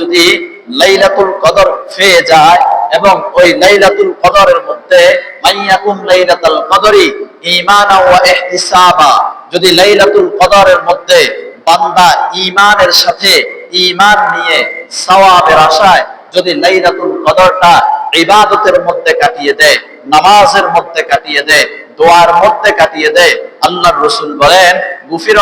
যদি লাইলাতুল কদর যায় এবং ওই লাইলাতুল কদরের মধ্যে মাইয়াকুম লাইলাতুল কদরি ওয়া ইহতিসাবা, যদি লাইলাতুল কদরের মধ্যে বান্দা ঈমানের সাথে ঈমান নিয়ে সওয়াবের আশায় যদি লাইলাতুল কদরটা ইবাদতের মধ্যে কাটিয়ে দেয়, নামাজের মধ্যে কাটিয়ে দেয়, দোয়ার মধ্যে কাটিয়ে দেয় আল্লাহর রসুল বলেন গুফির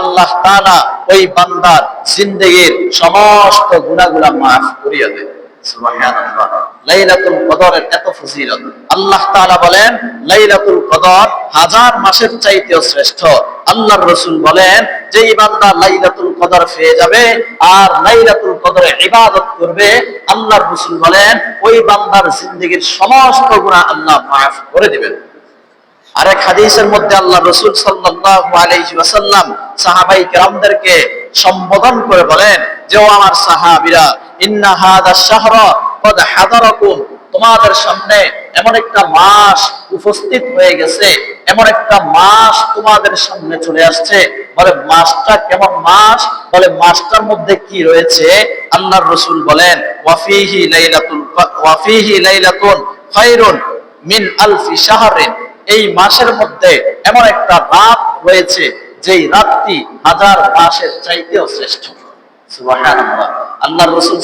আল্লাহ তাআলা ওই বান্দার জিন্দেগীর সমস্ত গুনাহগুলা মাফ করিয়ে দেয় আল্লাহ বলেন চাইতেও শ্রেষ্ঠ। বলেন বান্দা পেয়ে যাবে আর করবে বলেন, ওই বান্দার জিন্দেগীর সমস্ত গুনাহ আল্লাহ মাফ করে দিবেন। আরেক হাদিসের মধ্যে আল্লাহ রসুল সাহাবাই সম্বোধন করে বলেন যে, ও আমার সাহাবীরা, ইন্না শাহরা কদ তোমাদের সামনে এমন একটা মাস উপস্থিত হয়ে গেছে, এমন একটা মাস তোমাদের সামনে চলে আসছে। বলে, মাসটা কেমন মাস? বলে, মাসটার মধ্যে কি রয়েছে? আল্লাহর রসুল বলেন ওয়াফিহি লাইলাতুল ওয়াফিহি লাইলাতুন খায়রুন মিন আলফি শাহরিন। এই মাসের মধ্যে এমন একটা রাত রয়েছে, যেই রাতটি হাজার মাসের চাইতেও শ্রেষ্ঠ। আল্লাহ রসুল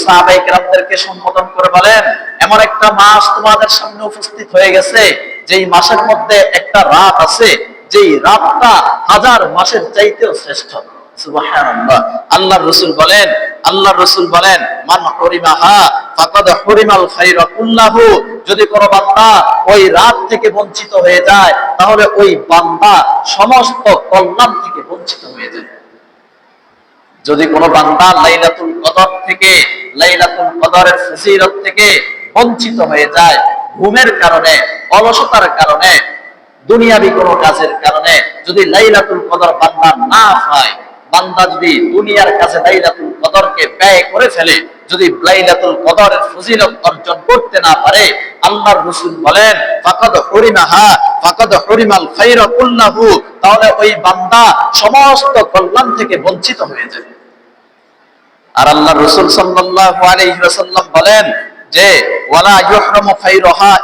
সম্বোধন করে বলেন, এমন একটা মাস তোমাদের সামনে উপস্থিত হয়ে গেছে, যেই মাসের মধ্যে একটা রাত আছে, যেই রাতটা হাজার মাসের চাইতেও শ্রেষ্ঠ। আল্লাহর রাসূল বলেন, আল্লাহর রাসূল বলেন, মান হরিমাহা ফাকাদ হরিমাল খায়রা কুল্লাহু। যদি কোন বান্দা ওই রাত থেকে বঞ্চিত হয়ে যায়, তাহলে ওই বান্দা সমস্ত কল্যাণ থেকে বঞ্চিত হয়ে যায়। যদি কোন বান্দা লাইলাতুল কদর থেকে, লাইলাতুল কদরের ফজিলত থেকে বঞ্চিত হয়ে যায়, ঘুমের কারণে, অলসতার কারণে, দুনিয়াবি কোনো কাজের কারণে যদি লাইলাতুল কদর বান্দা না পায় বান্দা যদি দুনিয়ার কাছে লাইলাতুল কদরকে ব্যয় করে ফেলে, যদি লাইলাতুল কদরের ফজিলত অর্জন করতে না পারে, আল্লাহর রাসূল বলেন, ফাকাদ হরিমাহা, ফাকাদ হরিমাল কুল্লাহু তাহলে ওই বান্দা সমস্ত কল্যাণ থেকে বঞ্চিত হয়ে যাবে। আর আল্লাহর রাসূল সাল্লাল্লাহু আলাইহি ওয়াসাল্লাম বলেন যে, ওয়ালা ইউহরামু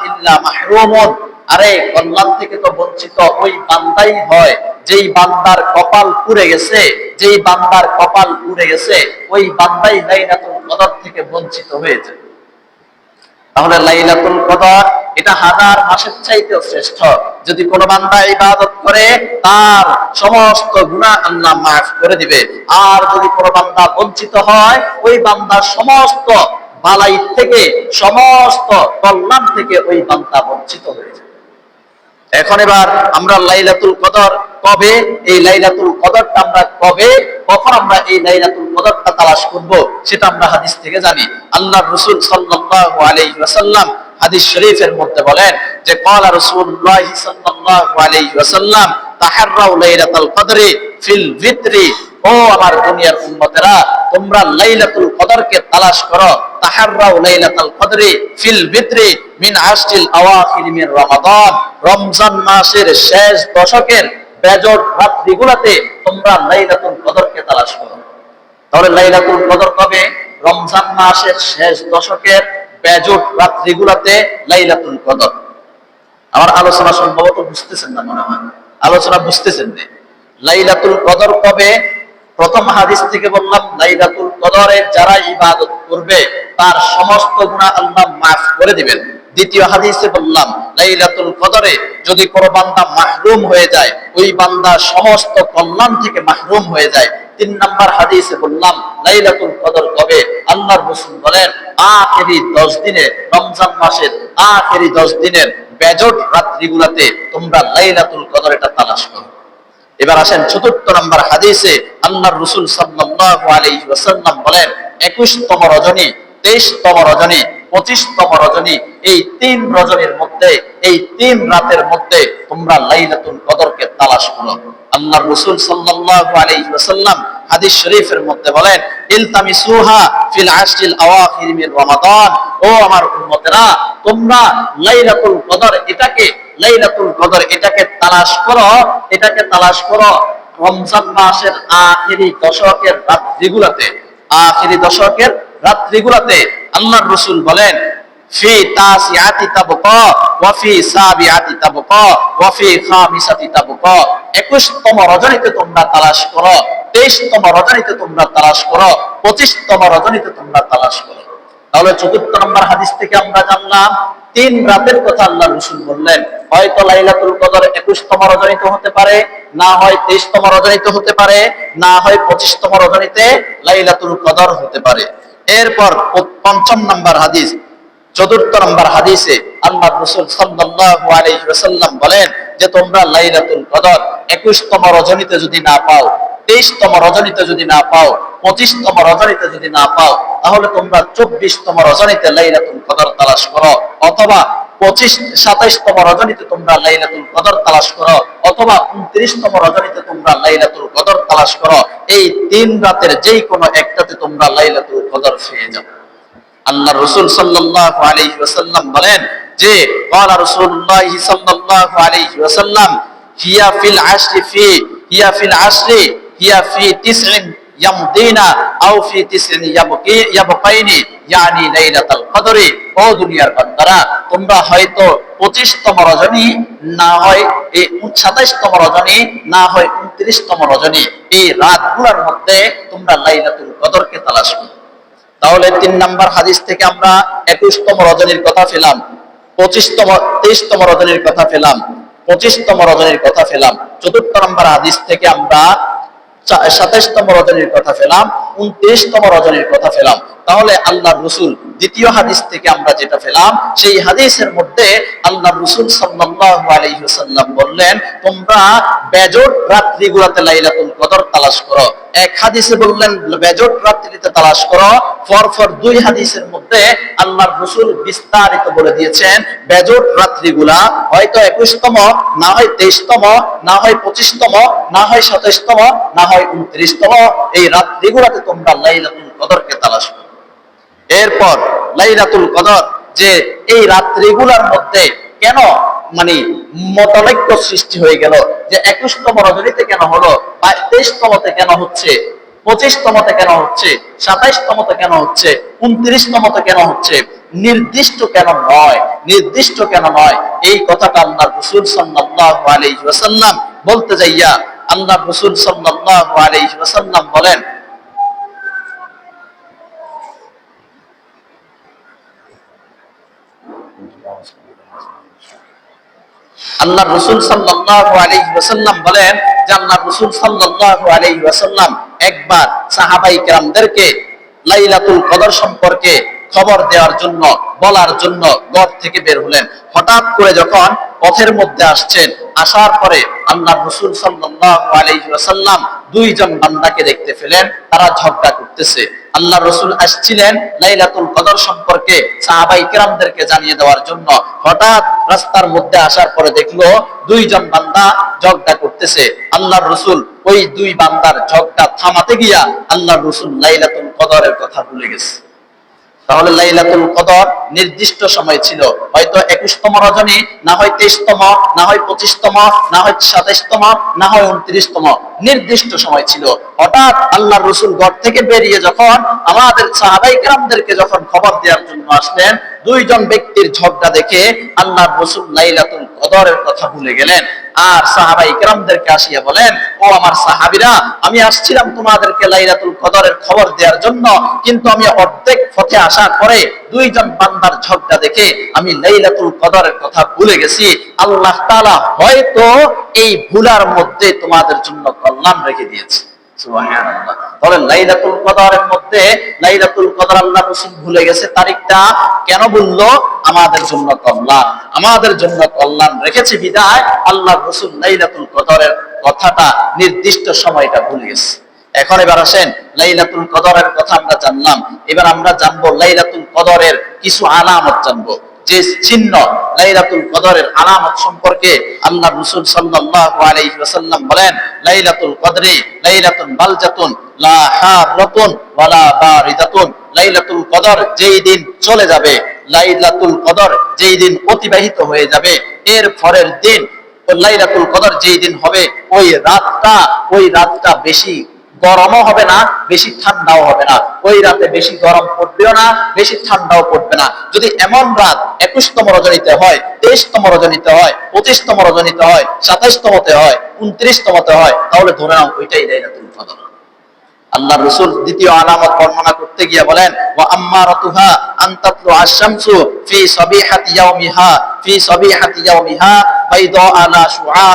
ইল্লা মাহরুমুন আরে কল্যাণ থেকে তো বঞ্চিত ওই বান্দাই হয়। যেই বান্দার কপাল পুড়ে গেছে, যেই বান্দার কপাল পুড়ে গেছে, ওই বান্দাই লাইলাতুল কদর থেকে বঞ্চিত হয়েছে তাহলে লাইলাতুল কদর, এটা হাজার মাসের চাইতেও শ্রেষ্ঠ। যদি কোন বান্দা ইবাদত করে, তার সমস্ত গুনাহ আল্লাহ মাফ করে দিবে। আর যদি কোন বান্দা বঞ্চিত হয়, ওই বান্দার সমস্ত বালাই থেকে, সমস্ত কল্যাণ থেকে ওই বান্দা বঞ্চিত হয়ে যায়। এখন এবার আমরা লাইলাতুল কদর কবে? এই লাইলাতুল কদরটা আমরা কবে? কখন আমরা এই লাইলাতুল কদরটা তালাশ করব? সেটা আমরা হাদিস থেকে জানি। আল্লাহর রাসূল সাল্লাল্লাহু আলাইহি ওয়াসাল্লাম হাদিস শরীফের মধ্যে বলেন যে, ক্বালা রাসূলুল্লাহ সাল্লাল্লাহু আলাইহি ওয়াসাল্লাম, তাহাররাউ লাইলাতুল কদরি ফিল ভিতরি। ও আমার দুনিয়ার উম্মতেরা, তোমরা লাইলাতুল কদরকে তালাশ করো। তাহাররাউ লাইলাতুল কদরি ফিল ভিতরি মিন আশরিল আওয়াখির মিন রমাদান। রমজান মাসের শেষ দশকের বেজট রাত্রিগুলোতে তোমরা লাইলাতুল কদরকে তালাশ করো। তাহলে লাইলাতুল কদর কবে? রমজান মাসের শেষ দশকের বেজট রাত্রিগুলোতে লাইলাতুল কদর। আমার আলোচনা সম্ভবত বুঝতেছেন না মনে হয়। আলোচনা বুঝতেছেন না। লাইলাতুল কদর কবে? প্রথম হাদিস থেকে বললাম, লাইলাতুল কদরে যারা ইবাদত করবে, তার সমস্ত গুনাহ আল্লাহ মাফ করে দিবেন। দ্বিতীয় হাদিসে বললাম, লাইলাতুল কদরে যদি কোনো বান্দা মাহরুম হয়ে যায়, ওই বান্দা সমস্ত কল্যাণ থেকে মাহরুম হয়ে যায়। তিন নাম্বার হাদিসে বললাম, লাইলাতুল কদর কবে? আল্লাহর রাসূল বলেন, আখেরি 10 দিনে রমজান মাসের আখেরি 10 দিনের বেজট রাত্রিগুলোতে তোমরা লাইলাতুল কদর এটা তালাশ করো। এবার আসেন চতুর্থ নম্বর হাদিসে আল্লাহর রসুল সাল্লাল্লাহু আলাইহি ওয়াসাল্লাম বলেন 21তম রজনী 23তম রজনী 25তম রজনী, এই তিন রজনীর মধ্যে, এই তিন রাতের মধ্যে তোমরা লাইলাতুল কদরকে তালাশ করো। আল্লাহর রাসূল সাল্লাল্লাহু আলাইহি ওয়াসাল্লাম হাদিস শরীফের মধ্যে বলেন, ইলতামিসুহা ফিল আশরিল আওয়াখির মিন রমাদান। ও আমার উম্মতেরা, তোমরা লাইলাতুল কদর এটাকে, লাইলাতুল কদর এটাকে তালাশ করো, এটাকে তালাশ করো রমজান মাসের আখিরি দশকের রাত্রিগুলোতে। আখিরি দশকের রাত্রিগুলোতে আল্লাহর রসুল বলেন, ফি তাসিয়াতি তাবকা ওয়া ফি সাবিয়াতি তাবকা ওয়া ফি খামিসাতি তাবকা। 21তম রজনীতে তোমরা তালাশ করো 23তম রজনীতে তোমরা তালাশ করো 25তম রজনীতে তোমরা তালাশ করো। তাহলে চতুর্থ নম্বর হাদিস থেকে আমরা জানলাম, তিন রাতের কথা আল্লাহ রসুল বললেন, হয়তো লাইলাতুল কদর একুশতম রজনীতে হতে পারে, না হয় তেইশতম রজনীতে হতে পারে, না হয় পঁচিশতম রজনীতে লাইলাতুল কদর হতে পারে। এরপর পঞ্চম নম্বর হাদিস, চতুর্থ নম্বর হাদিসে আল্লাহ রসুল সাল্লাল্লাহু বলেন যে তোমরা লাইলাতুল কদর একুশতম রজনীতে যদি না পাও, তেইশতম রজনীতে যদি না পাও, পঁচিশতম রজনীতে যদি না পাও, তাহলে তোমরা চব্বিশতম রজনীতে লাইলাতুল কদর তালাশ করো অথবা পঁচিশ, সাতাইশতম রজনীতে তোমরা লাইলাতুল কদর তালাশ করো, অথবা উনত্রিশতম রজনীতে তোমরা লাইলাতুল কদর তালাশ করো, এই তিন রাতের যেই কোনো একটাতে তোমরা লাইলাতুল কদর পেয়ে যাও। আল্লাহ রসুল সাল্লাল্লাহু আলাইহি ওয়াসাল্লাম বলেন যে, ক্বালা রাসূলুল্লাহ সাল্লাল্লাহু আলাইহি ওয়াসাল্লাম, হিয়া ফিল আশরি ফি, হিয়া ফিল আশরি, হিয়া ফি তিসইন ইয়ামদিনা, আও ফি তিসইন ইয়াবকি, ইয়াবকাইনি। ইয়ানি ও দুনিয়ার বান্দারা, তোমরা হয়তো 25তম রজনী, না হয় এই 27তম রজনী, না হয় 29তম রজনী। এই রাতগুলোর মধ্যে তোমরা লাইলাতুল কদরকে তালাশ করো। তাহলে তিন নাম্বার হাদিস থেকে আমরা একুশতম রজনীর কথা ফেলাম পঁচিশতম, তেইশতম রজনীর কথা ফেলাম পঁচিশতম রজনীর কথা ফেলাম চতুর্থ নম্বর হাদিস থেকে আমরা সাতাইশতম রজনীর কথা ফেলাম, উনত্রিশতম রজনীর কথা ফেলাম। তাহলে আল্লাহ রসুল, দ্বিতীয় হাদিস থেকে আমরা যেটা ফেলাম, সেই হাদিসের মধ্যে আল্লাহ রসুল সাল্লাম বললেন, তোমরা রাত্রিগুলোতে লাইলাতুল কদর তালাশ করো। এক হাদিসে বললেন, বেজট রাত্রিতে তালাশ করো। ফর দুই হাদিসের মধ্যে আল্লাহ রসুল বিস্তারিত বলে দিয়েছেন, বেজট রাত্রিগুলা হয়তো একুশতম, না হয় তেইশতম, না হয় পঁচিশতম, না হয় সাতাইশতম, না হয় উনত্রিশতম, এই রাত্রিগুলাতে তোমরা লাইলাতুল কদরকে তালাশ করো। এরপর লাইলাতুল কদর, যে এই রাত্রিগুলার মধ্যে কেন মানে মতলৈক্য সৃষ্টি হয়ে গেল যে একুশতম রজনীতে কেন হলো বা তেইশতমতে কেন হচ্ছে, পঁচিশতমতে কেন হচ্ছে, সাতাইশতমতে কেন হচ্ছে, উনত্রিশতমতে কেন হচ্ছে, নির্দিষ্ট কেন নয়, নির্দিষ্ট কেন নয়, এই কথাটা আল্লাহ রসুল সাল্লাল্লাহু আলাইহি বলতে যাইয়া আল্লাহ রসুল সাল্লাল্লাহু আলাইহি বলেন আল্লাহ রসুল ওয়াসাল্লাম বলেন যে আল্লাহ রসুল সাল্লাল্লাহু আলাইহি ওয়াসাল্লাম একবার সাহাবাই কেরামদেরকে লাইলাতুল কদর সম্পর্কে খবর দেওয়ার জন্য, বলার জন্য ঘর থেকে বের হলেন। হঠাৎ করে যখন পথের মধ্যে আসছেন। আসার পরে আল্লাহ রসুল ওয়াসাল্লাম দুইজন বান্দাকে দেখতে পেলেন, তারা ঝগড়া করতেছে। আল্লাহ রসুল আসছিলেন লাইলাতুল কদর সম্পর্কে সাহাবাই কেরামদেরকে জানিয়ে দেওয়ার জন্য। হঠাৎ রাস্তার মধ্যে আসার পরে দেখল দুইজন বান্দা ঝগড়া করতেছে। আল্লাহ রসুল ওই দুই বান্দার ঝগড়া থামাতে গিয়া আল্লাহ রসুল লাইলাতুল কদরের কথা ভুলে গেছে। তাহলে লাইলাতুল কদর নির্দিষ্ট সময় ছিল। হয়তো একুশতম রজনী, না হয় তেইশতম, না হয় পঁচিশতম, না হয় সাতাইশতম, না হয় উনত্রিশতম, নির্দিষ্ট সময় ছিল। হঠাৎ আল্লাহ রসুল ঘর থেকে বেরিয়ে যখন আমাদের সাহাবাই গ্রামদেরকে যখন খবর দেওয়ার জন্য আসলেন দুইজন ব্যক্তির ঝগড়া দেখে আল্লাহ রসুল লাইলাতুল কদরের কথা ভুলে গেলেন। আর সাহাবাই কেরামদেরকে আসিয়া বলেন, ও আমার সাহাবিরা, আমি আসছিলাম তোমাদেরকে লাইলাতুল কদরের খবর দেওয়ার জন্য, কিন্তু আমি অর্ধেক পথে আসার পরে দুইজন বান্দার ঝগড়া দেখে আমি লাইলাতুল কদরের কথা ভুলে গেছি। আল্লাহ তাআলা হয়তো এই ভুলার মধ্যে তোমাদের জন্য কল্যাণ রেখে দিয়েছে। সুবহানাল্লাহ। তাহলে লাইলাতুল কদরের মধ্যে লাইলাতুল কদর আল্লাহ রাসূল ভুলে গেছে, তারিখটা কেন বলল? আমাদের জন্য কল্যাণ আমাদের জন্য কল্যাণ রেখেছে বিদায়। আল্লাহ রাসূল লাইলাতুল কদরের কথাটা, নির্দিষ্ট সময়টা ভুলে গেছে। এখন এবার আসেন, লাইলাতুল কদরের কথা আমরা জানলাম। এবার আমরা জানব লাইলাতুল কদরের কিছু আলামত জানব। যে চিহ্ন লাইলাতুল কদরের আলামত সম্পর্কে সাল্লাল্লাহু আলাইহি ওয়াসাল্লাম বলেন, লাইলাতুল কদরি, লাইলাতুন বালজাতুন, লা হারাতুন ওয়ালা বারিদাতুন। লাইলাতুল কদর যেই দিন চলে যাবে, লাইলাতুল কদর যেই দিন অতিবাহিত হয়ে যাবে, এর পরের দিন লাইলাতুল কদর যেই দিন হবে, ওই রাতটা ওই রাতটা বেশি গরমও হবে না, বেশি ঠান্ডাও হবে না। ওই রাতে বেশি গরম পড়বেও না, বেশি ঠান্ডাও পড়বে না। যদি এমন রাত একুশতম রজনীতে হয়, তেইশতম রজনীতে হয়, পঁচিশতম রজনীতে হয়, সাতাইশতমতে হয়, উনত্রিশতমতে হয়, তাহলে ধরে নাও ওইটাই লাইলাতুল কদর। আল্লাহ রসুল দ্বিতীয় আলামত বর্ণনা করতে গিয়ে বলেন, ওয়া আম্মারাতুহা আন তাতলু আশ-শামসু ফি সাবিহাতি ইয়াউমিহা, ফি সাবিহাতি ইয়াউমিহা বাইদা আলা শুআ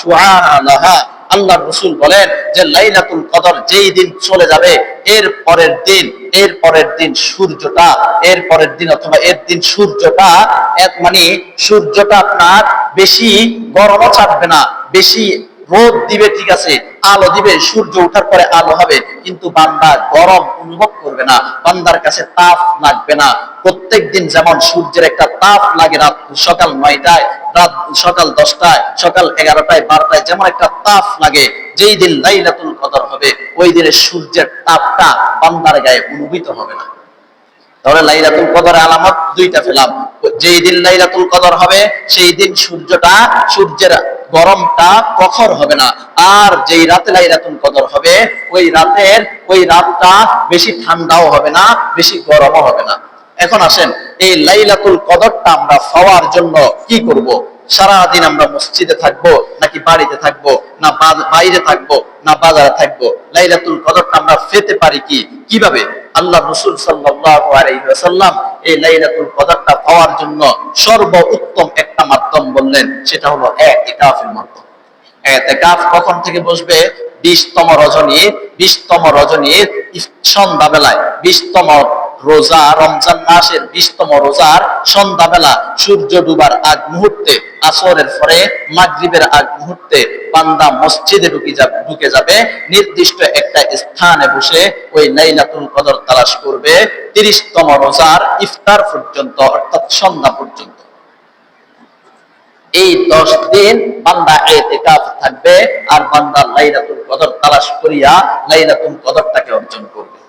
শুআ লাহা আল্লাহ রসুল বলেন যে লাইলাতুল কদর যেই দিন চলে যাবে, এর পরের দিন, এর পরের দিন সূর্যটা, এর পরের দিন অথবা এর দিন সূর্যটা, এক মানে সূর্যটা আপনার বেশি গরমও চাপবে না, বেশি রোদ দিবে, ঠিক আছে, আলো দিবে, সূর্য ওঠার পরে আলো হবে, কিন্তু বান্দা গরম অনুভব করবে না, বান্দার কাছে তাপ লাগবে না। প্রত্যেক দিন যেমন সূর্যের একটা তাপ লাগে রাত সকাল নয়টায়, রাত সকাল দশটায়, সকাল এগারোটায়, বারোটায় যেমন একটা তাপ লাগে, যেই দিন লাইলাতুল কদর হবে, ওই দিনে সূর্যের তাপটা বান্দার গায়ে অনুভূত হবে না। তাহলে লাইলাতুল কদর আলামত দুইটা পেলাম। যেই দিন লাইলাতুল কদর হবে সেই দিন সূর্যটা, সূর্যের গরমটা প্রখর হবে না। আর যেই রাতে লাইলাতুল কদর হবে, ওই রাতের, ওই রাতটা বেশি ঠান্ডাও হবে না, বেশি গরমও হবে না। এখন আসেন, এই লাইলাতুল কদরটা আমরা পাওয়ার জন্য কি করব? সারাদিন আমরা মসজিদে থাকব, নাকি বাড়িতে থাকব, না বাইরে থাকব, না বাজারে থাকব? লাইলাতুল কদরটা আমরা পেতে পারি কি? কীভাবে? আল্লাহ রসুল সাল্লাল্লাহু আলাইহি ওয়াসাল্লাম এই লাইলাতুল কদরটা পাওয়ার জন্য সর্ব উত্তম একটা মাধ্যম বললেন, সেটা হলো ইতিকাফের মাধ্যম। এতেকাফ কখন থেকে বসবে? বিশতম রজনী, বিশতম রজনীর সন্ধ্যাবেলায় বিশতম রোজা রমজান মাসের বিশতম রোজার সন্ধ্যাবেলা সূর্য ডুবার আগ মুহূর্তে, আসরের পরে মাগরিবের আগ মুহূর্তে বান্দা মসজিদে ঢুকে যাবে ঢুকে যাবে। নির্দিষ্ট একটা স্থানে বসে ওই লাইলাতুল কদর তালাশ করবে। তিরিশতম রোজার ইফতার পর্যন্ত, অর্থাৎ সন্ধ্যা পর্যন্ত। এই দশ দিন বান্দা এতেকাফ থাকবে আর বান্দা লাইলাতুল কদর তালাশ করিয়া লাইলাতুল কদরটাকে অর্জন করবে।